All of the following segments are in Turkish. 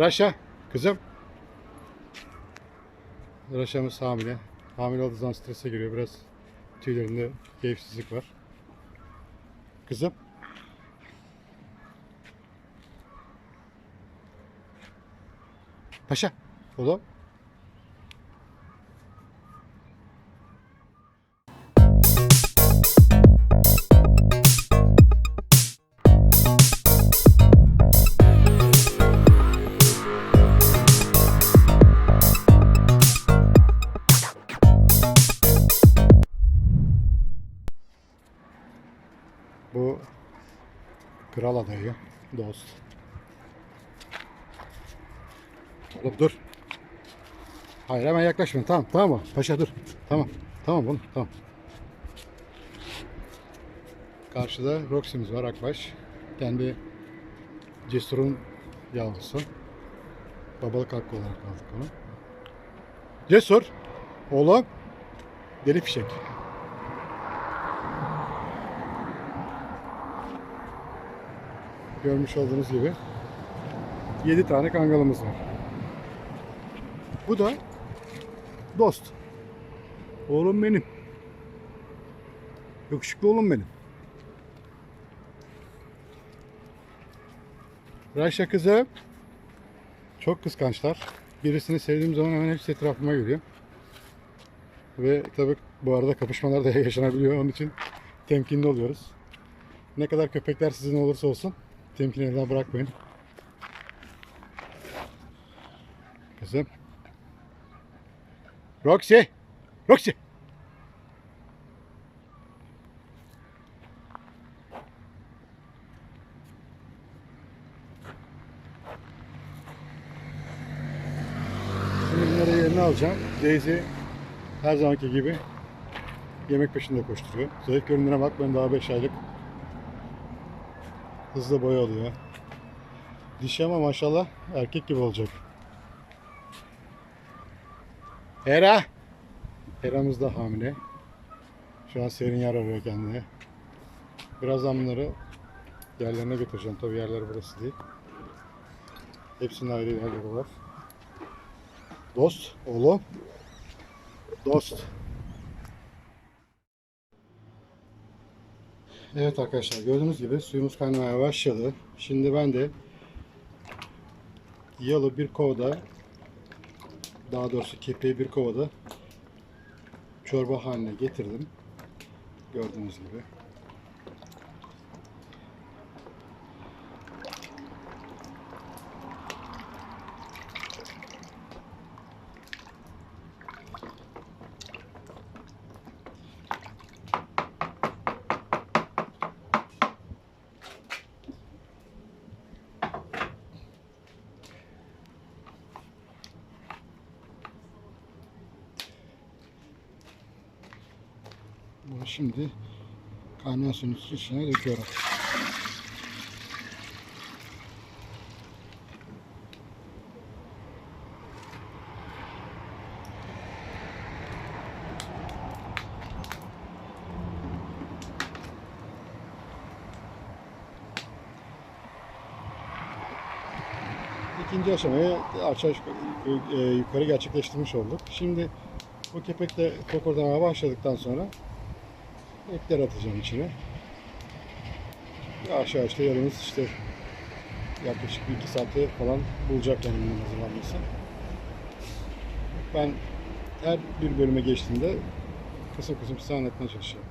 Raşa kızım. Raşa'mız hamile. Hamile olduğu zaman strese giriyor. Biraz tüylerinde keyifsizlik var. Kızım. Paşa. Oğlum. Kral adayı. Dost. Oğlum dur. Hayır hemen yaklaşma. Tamam tamam mı? Paşa dur. Tamam. Tamam oğlum tamam. Karşıda Roxy'miz var Akbaş. Kendi Cesur'un yavrusu. Babalık hakkı olarak aldık onu. Cesur. Oğlum. Deli fişek. Görmüş olduğunuz gibi 7 tane kangalımız var. Bu da dost. Oğlum benim. Yakışıklı oğlum benim. Raşa kızım. Çok kıskançlar. Birisini sevdiğim zaman hemen hepsi etrafıma geliyor. Ve tabii bu arada kapışmalar da yaşanabiliyor. Onun için temkinli oluyoruz. Ne kadar köpekler sizin olursa olsun temkin elden bırakmayın. Kızım. Roxy. Roxy. Şimdi bunları yerine alacağım. Daisy her zamanki gibi yemek peşinde koşturuyor. Zayıf göründüğüne bakmayın daha 5 aylık. Hızlı boy alıyor. Dişi ama maşallah erkek gibi olacak. Hera. Hera'mız da hamile. Şu an serin yer arıyor kendine. Birazdan bunları yerlerine götüreceğim. Tabii yerler burası değil. Hepsinin ayrı yerleri var. Dost, oğlum. Dost. Evet arkadaşlar gördüğünüz gibi suyumuz kaynamaya başladı. Şimdi ben de yalı bir kovada daha doğrusu kepeği bir kovada çorba haline getirdim. Gördüğünüz gibi. Şimdi kaynayan suyun içine döküyorum. İkinci aşamayı aşağı e, yukarı gerçekleştirmiş olduk. Şimdi bu kepekle kokordamaya başladıktan sonra etler atacağım içine. Yavaş da yarımız işte yaklaşık bir iki saate falan bulacak yani bunun hazırlanması. Ben her bir bölüme geçtiğimde kısım kısım size anlatmaya çalışacağım.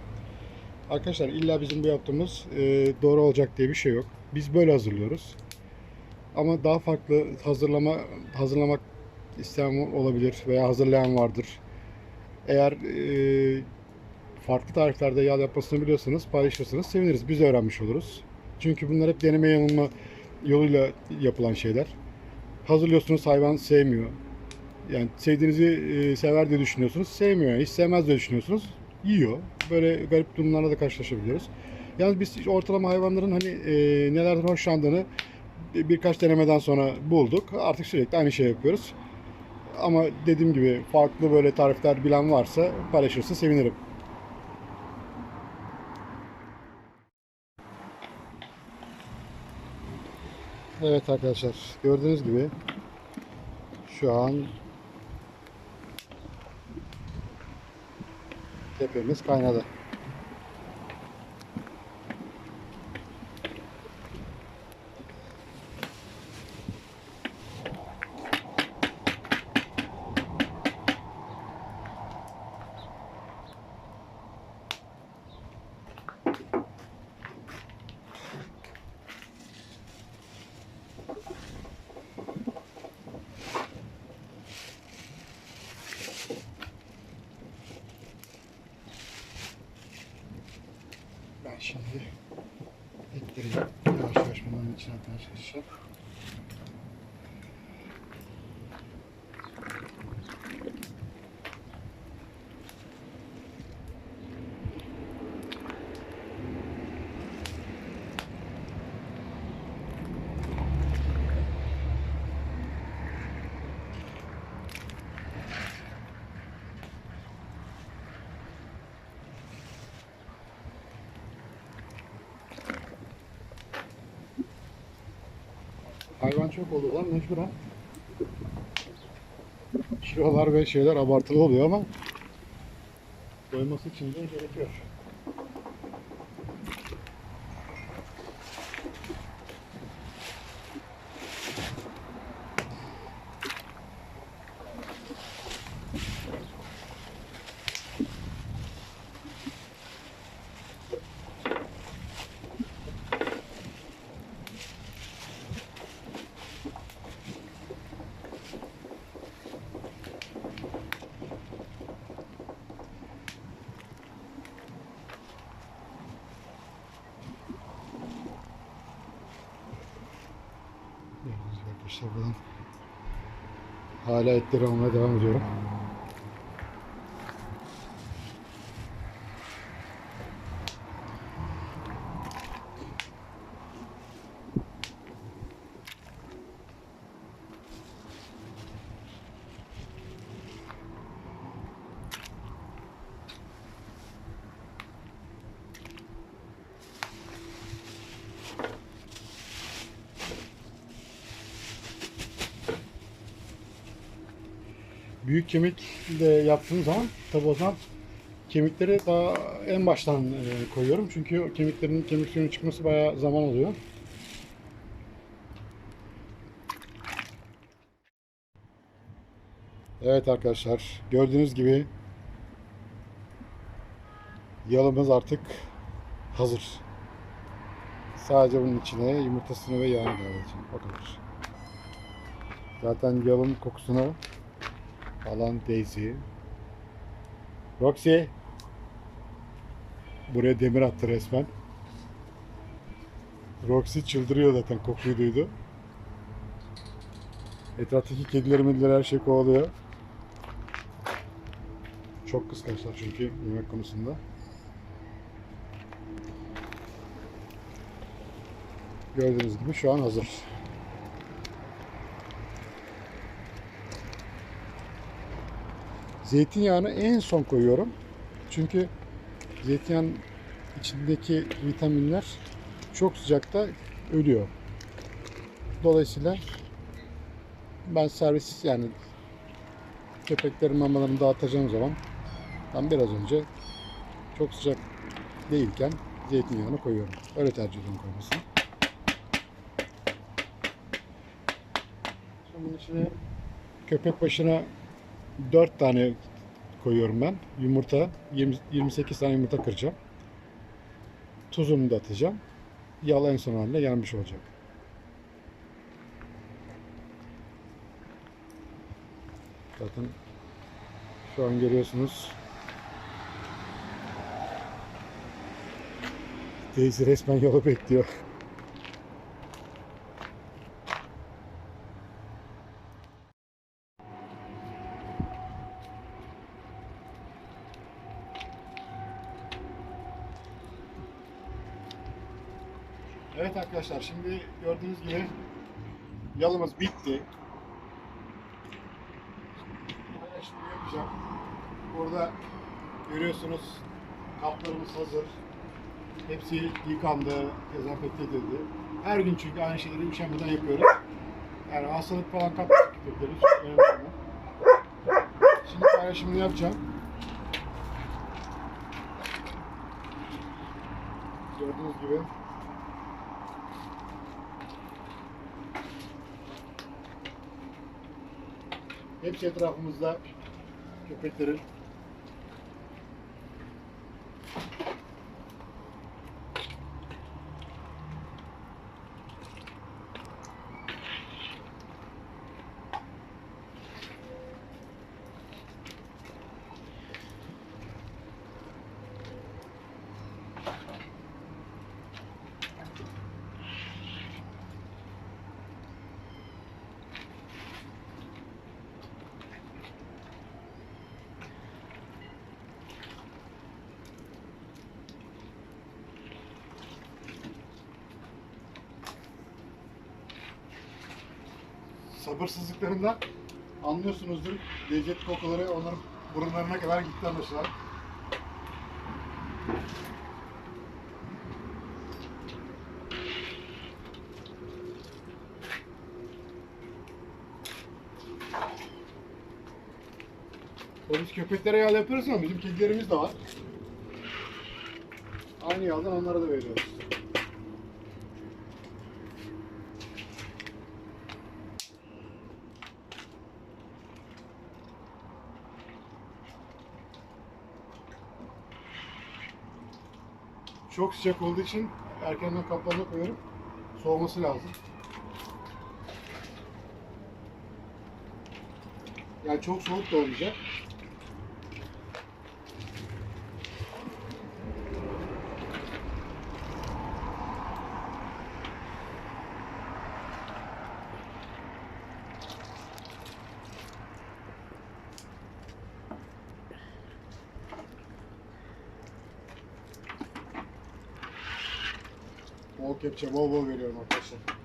Arkadaşlar illa bizim bu yaptığımız e, doğru olacak diye bir şey yok. Biz böyle hazırlıyoruz. Ama daha farklı hazırlama hazırlamak isteyen olabilir veya hazırlayan vardır. Eğer e, farklı tariflerde yağ yapmasını biliyorsanız paylaşırsanız seviniriz. Biz de öğrenmiş oluruz. Çünkü bunlar hep deneme yanılma yoluyla yapılan şeyler. Hazırlıyorsunuz hayvan sevmiyor. Yani sevdiğinizi e, sever diye düşünüyorsunuz. Sevmiyor. Hiç sevmez diye düşünüyorsunuz. Yiyor. Böyle garip durumlarla da karşılaşabiliyoruz. Yalnız biz ortalama hayvanların hani e, nelerden hoşlandığını bir- birkaç denemeden sonra bulduk. Artık sürekli aynı şey yapıyoruz. Ama dediğim gibi farklı böyle tarifler bilen varsa paylaşırsa sevinirim. Evet arkadaşlar gördüğünüz gibi şu an tepemiz kaynadı. Şimdi etleri yavaş yavaş bunların içine atmaya çalışacağım. Hayvan çok oldu lan mecburen. Kilolar ve şeyler abartılı oluyor ama doyması için de gerekiyor. Gördüğünüz gibi arkadaşlar buradan hala etleri almaya devam ediyorum. Büyük kemikle yaptığım zaman tabi o zaman kemikleri daha en baştan e, koyuyorum. Çünkü o kemiklerin kemik suyunun çıkması bayağı zaman alıyor. Evet arkadaşlar gördüğünüz gibi yalımız artık hazır. Sadece bunun içine yumurtasını ve yağını koyacağım. O kadar. Zaten yalın kokusunu alan Daisy. Roxy. Buraya demir attı resmen. Roxy çıldırıyor zaten kokuyu duydu. Etraftaki kediler mediler her şey kovalıyor. Çok kıskançlar çünkü yemek konusunda. Gördüğünüz gibi şu an hazır. Zeytinyağını en son koyuyorum. Çünkü zeytinyağının içindeki vitaminler çok sıcakta ölüyor. Dolayısıyla ben servis yani köpeklerin mamalarını dağıtacağım zaman ben biraz önce çok sıcak değilken zeytinyağını koyuyorum. Öyle tercih ediyorum koymasını. Şimdi bunun içine köpek başına 4 tane koyuyorum ben. Yumurta, 20, 28 tane yumurta kıracağım. Tuzumu da atacağım. Yağ en son haline gelmiş olacak. Zaten şu an görüyorsunuz. Daisy resmen yolu bekliyor. Evet arkadaşlar şimdi gördüğünüz gibi yalımız bitti. Şimdi yapacağım. Burada görüyorsunuz kaplarımız hazır. Hepsi yıkandı, dezenfekte edildi. Her gün çünkü aynı şeyleri üşenmeden yapıyoruz. Yani hastalık falan kap köpekleri çok önemli. bunlar. Şimdi paylaşımını yapacağım. Gördüğünüz gibi hepsi etrafımızda köpeklerin sabırsızlıklarından anlıyorsunuzdur. Lezzet kokuları onların burunlarına kadar gitti anlaşılan. Biz köpeklere yağ yapıyoruz ama bizim kedilerimiz de var. Aynı yağdan onlara da veriyoruz. Çok sıcak olduğu için erkenden kaplarına koyuyorum. Soğuması lazım. Yani çok soğuk da olmayacak. Bol kepçe bol bol veriyorum arkadaşlar.